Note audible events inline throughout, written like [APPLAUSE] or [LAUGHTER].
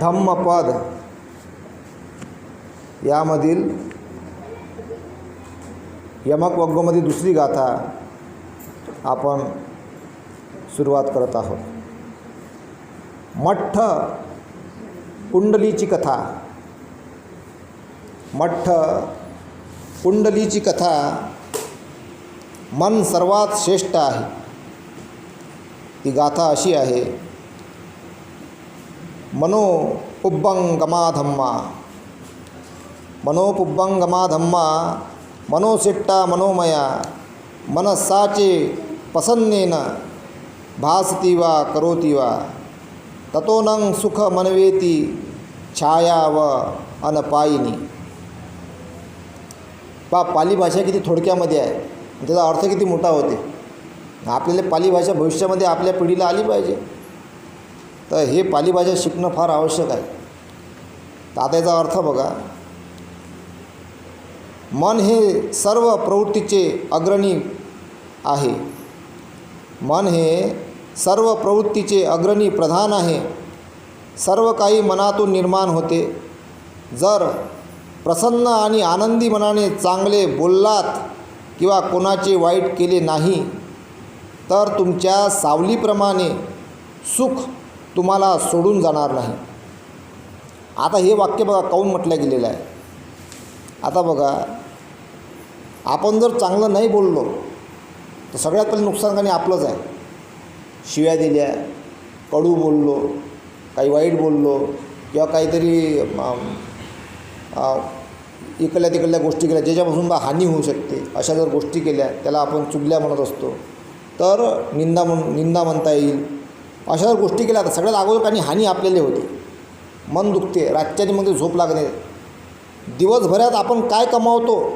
धम्मपद. यामधील यमक वग्गोमध्ये दुसरी गाथा आपण सुरुवात करत आहोत. मठ्ठ कुंडलीची कथा. मठ्ठ कुंडलीची कथा. मन सर्वात श्रेष्ठ आहे. ती गाथा अशी आहे मनो पुब्बंगमाधम्मा। मनोपुब्बंगमाधम्मा मनोसिट्टा मनोमया मनस्साचे पसन्नेन भासती वा करोती वा ततोनं सुख मनवेती छाया व अनपायिनी। पा पाली भाषा किती थोडक्यामध्ये आहे. त्याचा अर्थ किती मोठा होते. आपल्याला पाली भाषा भविष्यामध्ये आपल्या पिढीला आली पाहिजे. तर हे पाली भाषा शिकणं फार आवश्यक आहे. तात्याचा आता याचा अर्थ बघा. मन हे सर्व प्रवृत्तीचे अग्रणी आहे. मन हे सर्व प्रवृत्तीचे अग्रणी प्रधान आहे. सर्व काही मनातून निर्माण होते. जर प्रसन्न आणि आनंदी मनाने चांगले बोललात किंवा कोणाचे वाईट केले नाही तर तुमच्या सावलीप्रमाणे सुख तुम्हाला सोडून जाणार नाही. आता हे वाक्य बघा काऊन म्हटलं गेलेलं आहे? आता बघा आपण जर चांगलं नाही बोललो तर सगळ्यात पहिले नुकसानकाने आपलंच आहे. शिव्या दिल्या कडू बोललो काही वाईट बोललो किंवा काहीतरी इकडल्या तिकडल्या गोष्टी केल्या ज्याच्यापासून बा हानी होऊ शकते अशा जर गोष्टी केल्या त्याला आपण चुगल्या म्हणत असतो तर निंदा म्हण निंदा म्हणता येईल. अशा जर गोष्टी केल्या तर सगळ्यात अगोदर काही हानी आपल्याला होते. मन दुखते रातच्यानी मग झोप लागणे. दिवसभरात आपण काय कमावतो?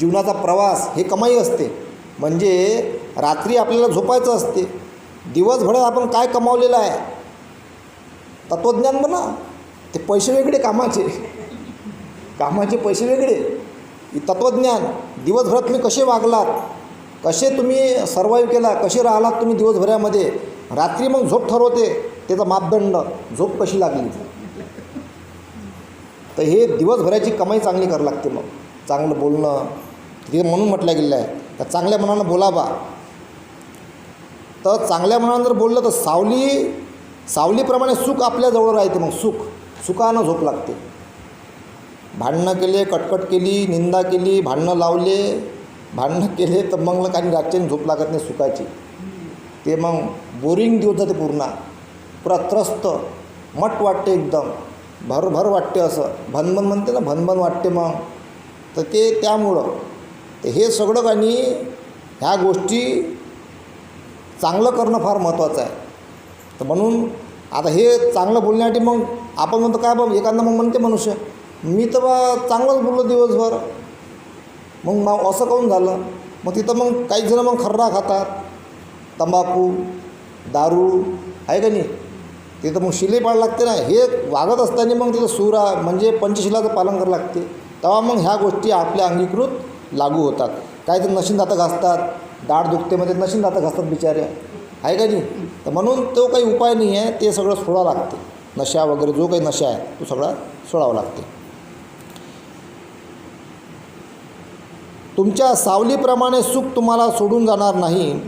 जीवनाचा प्रवास हे कमाई असते. म्हणजे रात्री आपल्याला झोपायचं असते. दिवसभरात आपण काय कमावलेलं आहे? तत्त्वज्ञान म्हणा. ते पैसे वेगळे कामाचे. कामाचे पैसे वेगळे. तत्त्वज्ञान दिवसभरात तुम्ही कसे वागलात? कसे तुम्ही सर्वाईव्ह केला? कसे राहिलात तुम्ही दिवसभरामध्ये? रात्री मग झोप ठरवते त्याचा मापदंड झोप कशी लागली? तर हे दिवसभराची कमाई चांगली करावी लागते मग. चांगलं बोलणं ते म्हणून म्हटलं गेलं आहे. तर चांगल्या मनानं बोला बा तर चांगल्या मनानं जर बोललं तर सावली सावलीप्रमाणे सुख आपल्याजवळ राहते मग सुख. सुखानं झोप लागते. भांडणं केले कटकट केली निंदा केली भांडणं लावले भांडणं केले तर मग काही रातच्याने झोप लागत नाही सुखाची. ते मग बोरिंग दिवस जाते पूर्ण. पुरा त्रस्त मट वाटते एकदम. भरभर वाटते असं. भनभन म्हणते ना भनभन वाटते मग. तर ते त्यामुळं. तर हे सगळं काही ह्या गोष्टी चांगलं करणं फार महत्त्वाचं आहे. तर म्हणून आता हे चांगलं बोलण्यासाठी मग आपण म्हणतो काय बघ एखादा मग म्हणते मनुष्य. मी तर बा चांगलंच बोललो दिवसभर. मग मग असं काऊन झालं? मग तिथं मग काही जणं मग खर्रा खातात. तंबाखू दारू आहे का नाही? तिथं मग शिले पाळ लागते ना. हे वागत असताना मग तिथं सुरा म्हणजे पंचशिलाचं पालन करावं लागते. तेव्हा मग ह्या गोष्टी आपल्या अंगीकृत लागू होतात. काही तर नशीन दातं घासतात दाढ दुखतेमध्ये म्हणजे नशीन दातं घासतात बिचारे. आहे का नाही? तर म्हणून तो काही उपाय नाही आहे. ते सगळं सोडावं लागते. नशा वगैरे जो काही नशा आहे तो सगळा सोडावा लागते. तुमच्या सावलीप्रमाणे सुख तुम्हाला सोडून जाणार नाही.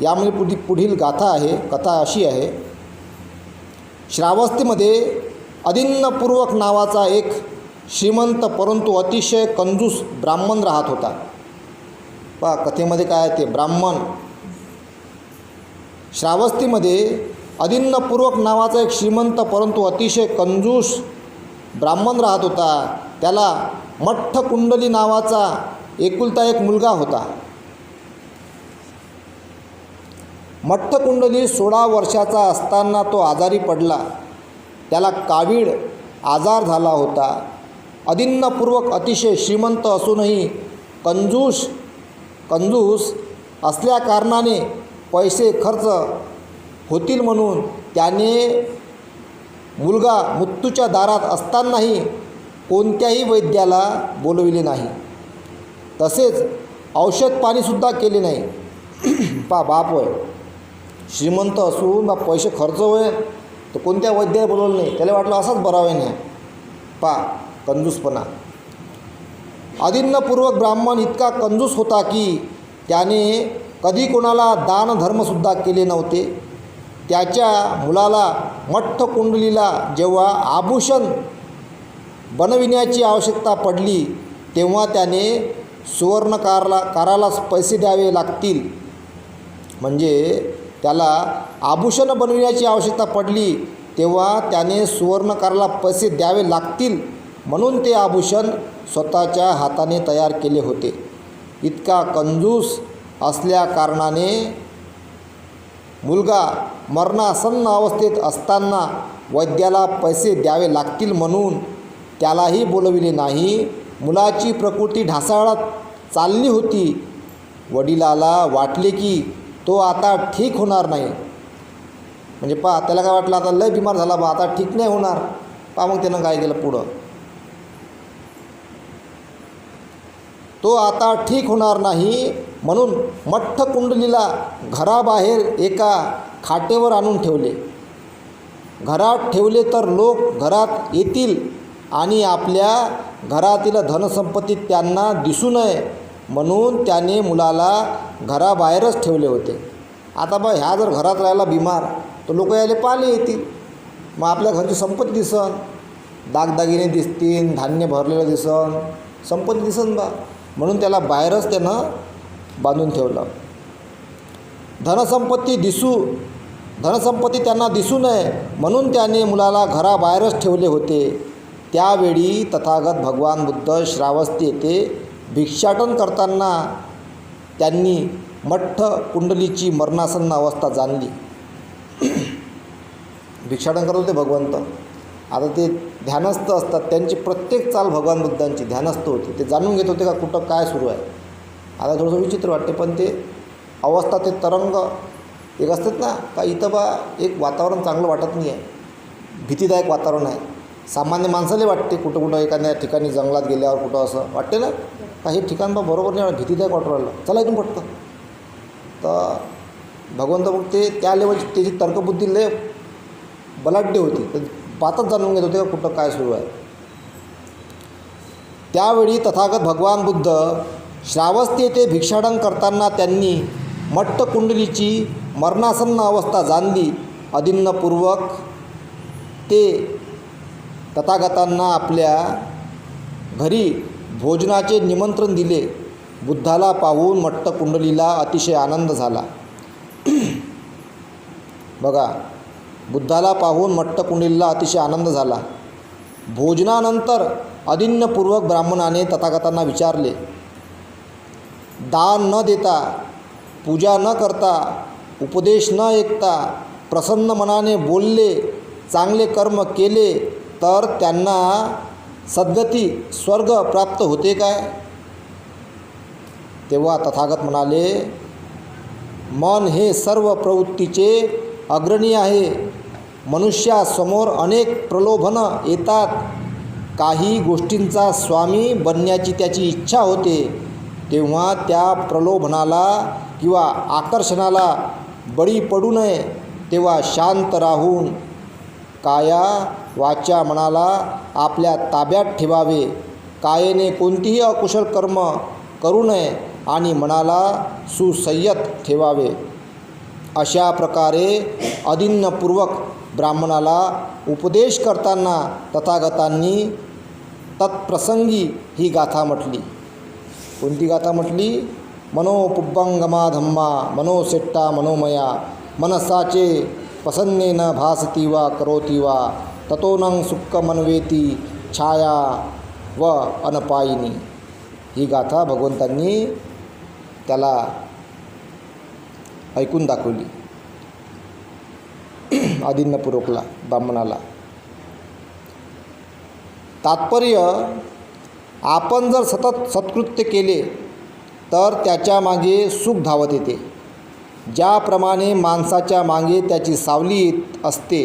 यामध्ये पुढी पुढील गाथा आहे कथा अशी आहे. श्रावस्तीमध्ये अदिन्नपूर्वक नावाचा एक श्रीमंत परंतु अतिशय कंजूस ब्राह्मण राहत होता. पा कथेमध्ये काय आहे ते ब्राह्मण. श्रावस्तीमध्ये अदिन्नपूर्वक नावाचा एक श्रीमंत परंतु अतिशय कंजूस ब्राह्मण राहत होता. त्याला मठ्ठ कुंडली नावाचा एकुलता एक मुलगा होता. मठ्ठकुंडली सोळा वर्षाचा असताना तो आजारी पडला. त्याला कावीळ आजार झाला होता. अदिन्नपूर्वक अतिशय श्रीमंत असूनही कंजूस कंजूस असल्या कारणाने पैसे खर्च होतील म्हणून त्याने मुलगा मृत्यूच्या दारात असतानाही कोणत्याही वैद्याला बोलविले नाही. तसेच औषध पाणीसुद्धा केले नाही. पा बाप होय. श्रीमंत असून बा पैसे खर्च होय तर कोणत्या वैद्याला बोलवलं नाही? त्याला वाटलं असाच बरावे नाही पा कंजूसपणा. आदिन्नपूर्वक ब्राह्मण इतका कंजूस होता की त्याने कधी कोणाला दानधर्मसुद्धा केले नव्हते. त्याच्या मुलाला मठ्ठ कुंडलीला जेव्हा आभूषण बनविण्याची आवश्यकता पडली तेव्हा त्याने सुवर्णकारला कारालाच पैसे द्यावे लागतील. म्हणजे त्याला आभूषण बनविण्याची आवश्यकता पडली तेव्हा त्याने सुवर्णकाराला पैसे द्यावे लागतील म्हणून ते आभूषण स्वतःच्या हाताने तयार केले होते. इतका कंजूस असल्या कारणाने मुलगा मरणासन्न अवस्थेत असताना वैद्याला पैसे द्यावे लागतील म्हणून त्यालाही बोलविले नाही. मुलाची प्रकृती ढासाळत चालली होती. वडिलाला वाटले की तो आता ठीक होणार नाही. म्हणजे पा त्याला काय वाटलं आता लय बिमार झाला बा आता ठीक नाही होणार. पा मग त्यानं काय केलं पुढं. तो आता ठीक होणार नाही म्हणून मठ्ठ कुंडलीला घराबाहेर एका खाटेवर आणून ठेवले. घरात ठेवले तर लोक घरात येतील आणि आपल्या घरातील धनसंपत्ती त्यांना दिसू नये. म्हणून त्याने मुलाला घराबाहेरच ठेवले होते. आता बा ह्या जर घरात राहिला बिमार तर लोक यायला पाहिले येतील. मग आपल्या घरची संपत्ती दिसन. दागदागिने दिसतील धान्य भरलेलं दिसन. संपत्ती दिसन बा. म्हणून त्याला बाहेरच त्यानं बांधून ठेवलं. धनसंपत्ती दिसू धनसंपत्ती त्यांना दिसू नये म्हणून त्याने मुलाला घराबाहेरच ठेवले होते. त्यावेळी तथागत भगवान बुद्ध श्रावस्ती येथे भिक्षाटन करताना त्यांनी मठ्ठ कुंडलीची मरणासन्न अवस्था जाणली. भिक्षाटन करत होते भगवंत. आता ते ध्यानस्थ असतात. त्यांची प्रत्येक चाल भगवान बुद्धांची. ध्यानस्थ होती. ते जाणून घेत होते का कुठं काय सुरू आहे. आता थोडंसं विचित्र वाटते पण ते अवस्था ते तरंग एक असतात ना का इथं बा एक वातावरण चांगलं वाटत नाही आहे भीतीदायक वातावरण आहे. सामान्य माणसाला वाटते कुठं कुठं एखाद्या ठिकाणी जंगलात गेल्यावर कुठं असं. वाटते ना? का हे ठिकाण बा बरोबर नाही वाटत, भीतीदायक वाटू राहिलं. चला इथून पटतं तर भगवंत मग ते त्या लेवलची त्याची तर्कबुद्धी लय बलाढ्य होती. तर पातच जाणून घेत होते का कुठं काय सुरू आहे. त्यावेळी तथागत भगवान बुद्ध श्रावस्ती येथे भिक्षाटन करताना त्यांनी मट्ट कुंडलीची मरणासन्न अवस्था जाणली. अधिन्नपूर्वक ते तथागतांना आपल्या घरी भोजनाचे निमंत्रण दिले. बुद्धाला पाहून मट्ट कुंडलीला अतिशय आनंद झाला. [CLEARS THROAT] बघा बुद्धाला पाहून मट्ट कुंडलीला अतिशय आनंद झाला. भोजनानंतर अदिन्नपूर्वक ब्राह्मणाने तथागतांना विचारले दान न देता पूजा न करता उपदेश न ऐकता प्रसन्न मनाने बोलले चांगले कर्म केले तर त्यांना सद्गती स्वर्ग प्राप्त होते काय? तेव्हा तथागत म्हणाले मन हे सर्व प्रवृत्तीचे अग्रणी आहे. मनुष्यासमोर अनेक प्रलोभनं येतात. काही गोष्टींचा स्वामी बनण्याची त्याची इच्छा होते. तेव्हा त्या प्रलोभनाला किंवा आकर्षणाला बळी पडू नये. तेव्हा शांत राहून काया वाचा मनाला आपल्या ताब्यात ठेवावे. कायेने कोणतीही अकुशल कर्म करू नये आणि मनाला सुसंयत ठेवावे. अशा प्रकारे अदिन्नपूर्वक ब्राह्मणाला उपदेश करताना तथागतांनी तत्प्रसंगी ही गाथा म्हटली. कोणती गाथा म्हटली? मनोपुब्बंगमा धम्मा मनोसेट्टा मनोमया मनसाचे प्रसन्नेन भासती वा करोती वा ततोनं सुक्कमन्वेती छाया व अनपायिनी ही गाथा भगवंतांनी त्याला ऐकून दाखवली आदिन्यपूर्वकला ब्राह्मणाला तात्पर्य आपण जर सतत सत्कृत्य केले तर त्याच्यामागे सुख धावत येते ज्याप्रमाणे माणसाच्या मागे त्याची सावली येत असते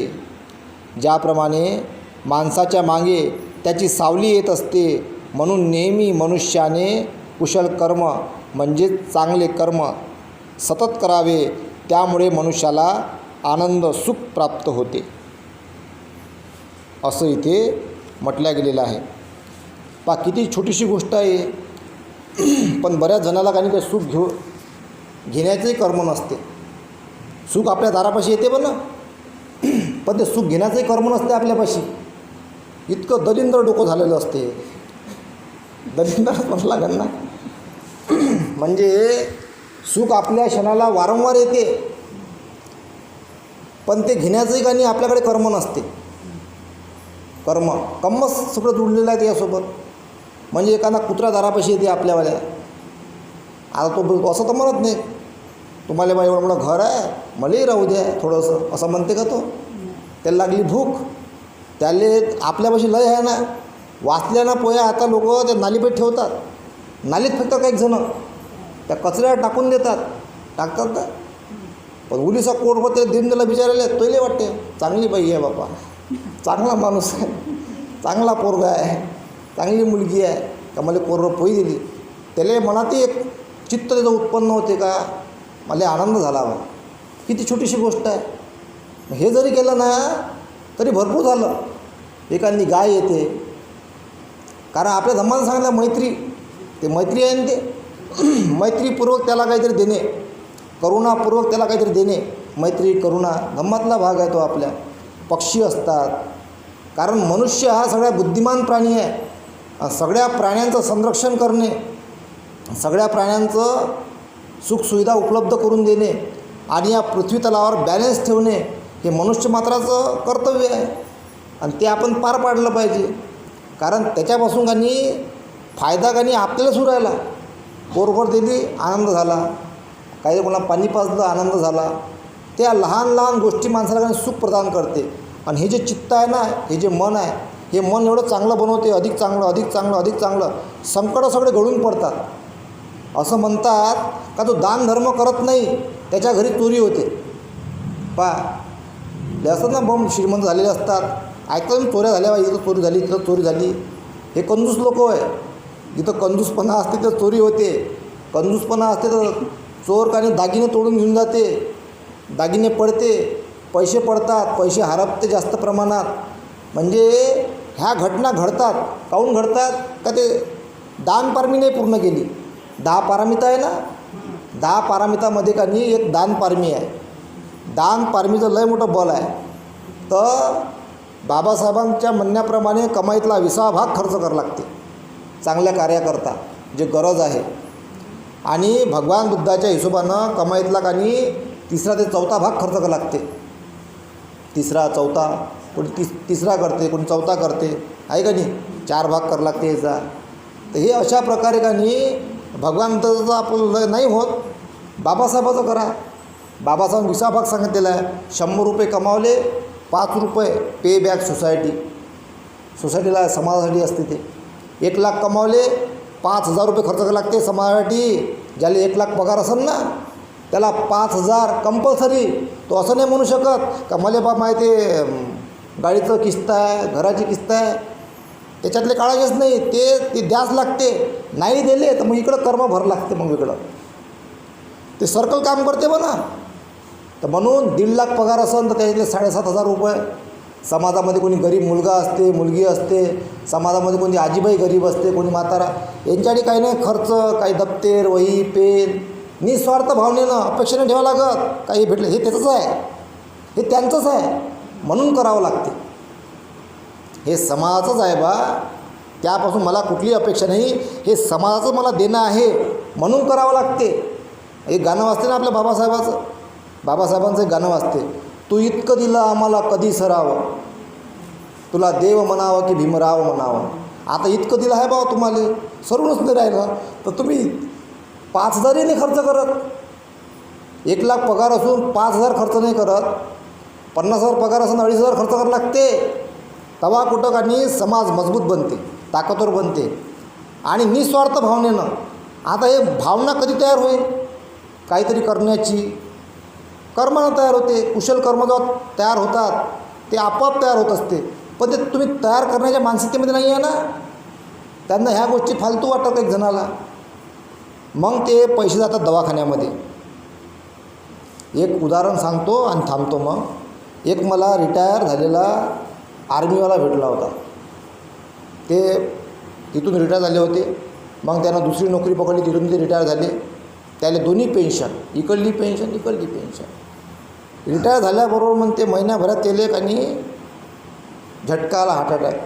ज्याप्रमाणे माणसाच्या मागे त्याची सावली येत असते म्हणून नेहमी मनुष्याने कुशल कर्म म्हणजेच चांगले कर्म सतत करावे त्यामुळे मनुष्याला आनंद सुख प्राप्त होते. असं इथे म्हटल्या गेलेलं आहे. पा किती छोटीशी गोष्ट आहे. पण बऱ्याच जणाला काही काही सुख घेऊ घेण्याचंही कर्म नसते. सुख आपल्या दारापाशी येते पण पण ते सुख घेण्याचंही कर्म नसते आपल्यापाशी. इतकं दलिंद्र डोकं झालेलं असते. दलिंद्रच म्हटलं लागेल ना म्हणजे सुख आपल्या क्षणाला वारंवार येते. पण ते घेण्याचंही काही आपल्याकडे कर्म नसते. कर्म कर्मच सगळं जुडलेलं आहे यासोबत म्हणजे एखादा कुत्रा दारापाशी येते आपल्यावाल्या. आता तो बोलतो असं तर म्हणत नाही. तुम्हाला बा एवढं मोठं घर आहे मलाही राहू द्या थोडंसं. असं म्हणते का तो? त्याला लागली भूक. त्याले आपल्यापाशी लय आहे ना. वाचल्या ना पोया आता लोक ते नालीपेठ ठेवतात. नालीत फेकतात काही जणं. त्या कचऱ्यावर टाकून देतात. टाकतात ना पण उलीचा कोट ते देऊन दिला बिचारायला तोले वाटते चांगली बाई आहे बापा. चांगला माणूस आहे. चांगला पोरगा आहे. चांगली मुलगी आहे. का मला पोरं पोई दिली त्याला मनातही एक चित्त त्याचं उत्पन्न होते का? मला आनंद झाला बा. किती छोटीशी गोष्ट आहे. हे जरी केलं ना तरी भरपूर झालं. एखादी गाय येते. कारण आपल्या धम्मानं सांगितलं मैत्री. ते मैत्री आहे ना ते. [CLEARS THROAT] मैत्रीपूर्वक त्याला काहीतरी देणे. करुणापूर्वक त्याला काहीतरी देणे. मैत्री करुणा धम्मातला भाग आहे तो आपल्या. पक्षी असतात. कारण मनुष्य हा सगळ्या बुद्धिमान प्राणी आहे. सगळ्या प्राण्यांचं संरक्षण करणे. सगळ्या प्राण्यांचं सुखसुविधा उपलब्ध करून देणे. आणि या पृथ्वी तलावर बॅलन्स ठेवणे. हे मनुष्य मात्राचं कर्तव्य आहे. आणि ते आपण पार पाडलं पाहिजे. कारण त्याच्यापासून काही फायदा काही आपल्याला सुरायला पोरभर दिली आनंद झाला. काही कोणाला पाणी पाजलं आनंद झाला. त्या लहान लहान गोष्टी माणसाला काही सुख प्रदान करते. आणि हे जे चित्त आहे ना हे जे मन आहे हे मन एवढं चांगलं बनवते अधिक चांगलं अधिक चांगलं अधिक चांगलं संकटं सगळे गळून पडतात. असं म्हणतात का तो दानधर्म करत नाही त्याच्या घरी चोरी होते. पा ते असतात ना बम श्रीमंत झालेले असतात. ऐकतात चोऱ्या झाल्या इथं चोरी झाली तिथं चोरी झाली. हे कंजूस लोक आहे जिथं कंजूसपणा असते तिथं चोरी होते. कंजूसपणा असते तर चोर काही दागिने तोडून घेऊन जाते. दागिने पडते पैसे पडतात पैसे हरपते जास्त प्रमाणात. म्हणजे ह्या घटना घडतात. काहून घडतात? का ते दान पारमी नाही पूर्ण केली. दहा पारामिता आहे ना? दहा पारामितामध्ये का नाही एक दान पारमी आहे. दान पारमीचं लय मोठं बल आहे. तर बाबासाहेबांच्या म्हणण्याप्रमाणे कमाईतला विसावा भाग खर्च करावा लागते. चांगल्या कार्याकरता जे गरज आहे. आणि भगवान बुद्धाच्या हिशोबानं कमाईतला कानी तिसरा ते चौथा भाग खर्च करावा लागते. तिसरा चौथा कोणी तिस तिसरा करते कोणी चौथा करते. आहे का नाही? चार भाग करावा लागते याचा. तर हे अशा प्रकारे का नाही भगवान बुद्धाचं आपलं नाही होत. बाबासाहेबाचं करा. बाबासाहेब विसा भाग सांगितलेला आहे शंभर रुपये कमावले पाच रुपये पे बॅक सोसायटी सोसायटीला समाजासाठी असते ते. एक लाख कमावले पाच हजार रुपये खर्च करावे लागते समाजासाठी. ज्याला एक लाख पगार असेल ना त्याला पाच हजार कंपल्सरी तो असं नाही म्हणू शकत का मला बा माहिती गाडीचं किस्त आहे घराची किस्त आहे. त्याच्यातले काढायचेच नाही. ते ते द्यास लागते. नाही दिले तर मग इकडं कर्म भर लागते मग इकडं. ते सर्कल काम करते म्हणा. तर म्हणून दीड लाख पगार असेल तर त्याच्यातले साडेसात हजार रुपये. समाजामध्ये कोणी गरीब मुलगा असते मुलगी असते समाजामध्ये कोणी आजीबाई गरीब असते कोणी म्हातारा. यांच्यासाठी काही नाही खर्च काही दप्तेर वही पेन निस्वार्थ भावनेनं अपेक्षेने ठेवावं लागत. काही भेटलं हे त्याचंच आहे. हे त्यांचंच आहे. म्हणून करावं लागते. हे समाजाचंच आहे बा. त्यापासून मला कुठली अपेक्षा नाही. हे समाजाचं मला देणं आहे. म्हणून करावं लागते. हे गाणं वाजते ना आपल्या बाबासाहेबाचं? बाबासाहेबांचं एक गाणं वाजते. तू इतकं दिलं आम्हाला कधी सरावं? तुला देव म्हणावं की भीमराव म्हणावं? आता इतकं दिलं आहे बाबा तुम्हाला. सरूनच नाही राहिलं. तर तुम्ही पाच हजारही नाही खर्च करत. एक लाख पगार असून पाच हजार खर्च नाही करत. पन्नास हजार पगार असून अडीच हजार खर्च करावं लागते. तवा कुठं आणि समाज मजबूत बनते ताकदवर बनते. आणि निस्वार्थ भावनेनं. आता हे भावना कधी तयार होईल? काहीतरी करण्याची कर्मानं तयार होते कुशल कर्म जेव्हा तयार होतात ते आपोआप तयार होत असते. पण ते तुम्ही तयार करण्याच्या मानसिकतेमध्ये नाही आहे ना? त्यांना ह्या गोष्टी फालतू वाटतात एक जणाला. मग ते पैसे जातात दवाखान्यामध्ये. एक उदाहरण सांगतो आणि थांबतो मग. एक मला रिटायर झालेला आर्मीवाला भेटला होता. ते तिथून रिटायर झाले होते. मग त्यांना दुसरी नोकरी पकडली तिथून ते रिटायर झाले. त्याला दोन्ही पेन्शन इकडली पेन्शन इकडली पेन्शन. रिटायर झाल्याबरोबर म्हणते ते महिन्याभरात त्याले आणि झटका आला हार्ट अटॅक.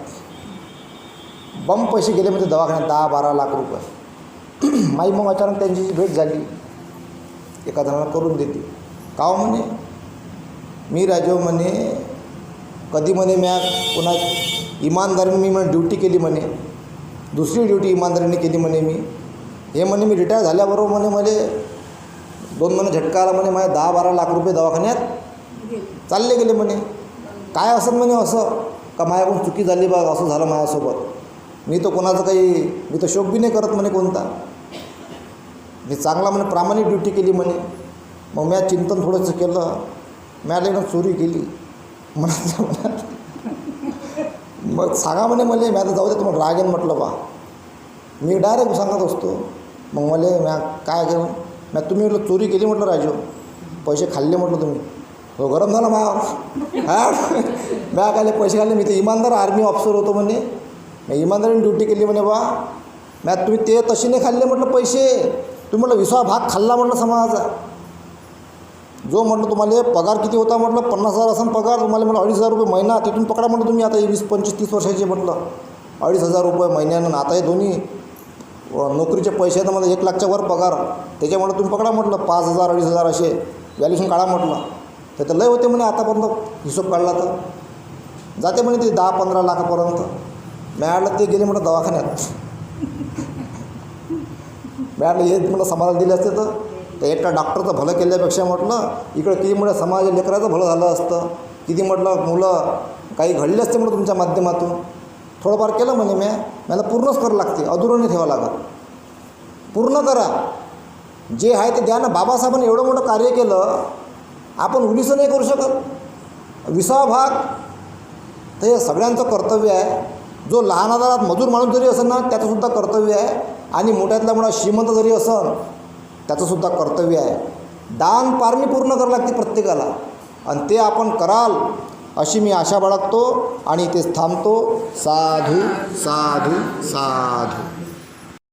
बम पैसे गेले म्हणजे दवाखान्यात दहा बारा लाख रुपये. [CLEARS THROAT] माई मग अचानक त्यांची भेट झाली. एका जणाला करून देते. का म्हणे? मी राजो म्हणे कधी म्हणे म्या पुन्हा इमानदारीने मी म्हणे ड्युटी केली म्हणे. दुसरी ड्युटी इमानदारीने केली म्हणे मी. हे म्हणे मी रिटायर झाल्याबरोबर म्हणे मला दोन महिने झटका आला म्हणे माझ्या दहा बारा लाख रुपये दवाखान्यात चालले गेले म्हणे. काय असं म्हणे असं? का माझ्याकडून चुकी झाली बा असं झालं माझ्यासोबत. मी तर कोणाचं काही मी तर शोक बी नाही करत म्हणे कोणता. मी चांगला म्हणे प्रामाणिक ड्युटी केली म्हणे. मग म्या चिंतन थोडंसं केलं. म्याला एकदम चोरी केली. म्हणा मग सांगा म्हणे मला म्या तर जाऊ दे तुम्हाला रागेन म्हटलं बा. मी डायरेक्ट सांगत असतो. मग मला म्या काय कर? म्या तुम्ही म्हटलं चोरी केली म्हटलं राजू. पैसे खाल्ले म्हटलं तुम्ही. हो गरम झाला मा हा? [LAUGHS] म्या काय पैसे खाल्ले. मी तर इमानदार आर्मी ऑफिसर होतो म्हणे. मी इमानदारीने ड्युटी केली म्हणे बा. म्या तुम्ही ते तसे नाही खाल्ले म्हटलं पैसे. तुम्ही म्हटलं विसवा भाग खाल्ला म्हटलं समाजाचा. जो म्हटलं तुम्हाला पगार किती होता म्हटलं? पन्नास हजार असं पगार. तुम्हाला म्हटलं अडीच हजार रुपये महिना. तिथून पकडा म्हटलं तुम्ही. आता वीस पंचवीस तीस वर्षाचे म्हटलं. अडीच हजार रुपये महिन्यानं आता हे दोन्ही. नोकरीचे पैसे तर मला एक लाखच्या वर पगार. त्याच्यामुळे तुम्ही पकडा म्हटलं पाच हजार अडीच हजार असे व्हॅल्युशन काढा म्हटलं. तर ते लय होते म्हणे आतापर्यंत हिशोब काढला तर. जाते म्हणे ते दहा पंधरा लाखापर्यंत. मिळालं ते गेले म्हटलं दवाखान्यात. [LAUGHS] मिळालं हे म्हटलं समाजाला दिले असते तर. तर एकटा डॉक्टरचं भलं केल्यापेक्षा म्हटलं इकडं किती म्हटलं समाज लेकराचं भलं झालं असतं. किती म्हटलं मुलं काही घडले असते म्हटलं तुमच्या माध्यमातून. थोडंफार केलं म्हणे म्या मला पूर्णच करावं लागते अधुरं नाही ठेवावं लागत पूर्ण करा. जे आहे ते द्या ना. बाबासाहेबांनी एवढं मोठं कार्य केलं आपण उलीसं नाही करू शकत. विसावा भाग तर हे सगळ्यांचं कर्तव्य आहे. जो लहान आजारात मजूर माणूस जरी असेल ना त्याचंसुद्धा कर्तव्य आहे. आणि मोठ्यातला मोठा श्रीमंत जरी असेल त्याचंसुद्धा कर्तव्य आहे. दान पारणी पूर्ण करावं लागते प्रत्येकाला. आणि ते आपण कराल अशी मी आशा बाळगतो आणि इथेच थांबतो. साधू साधू साधू.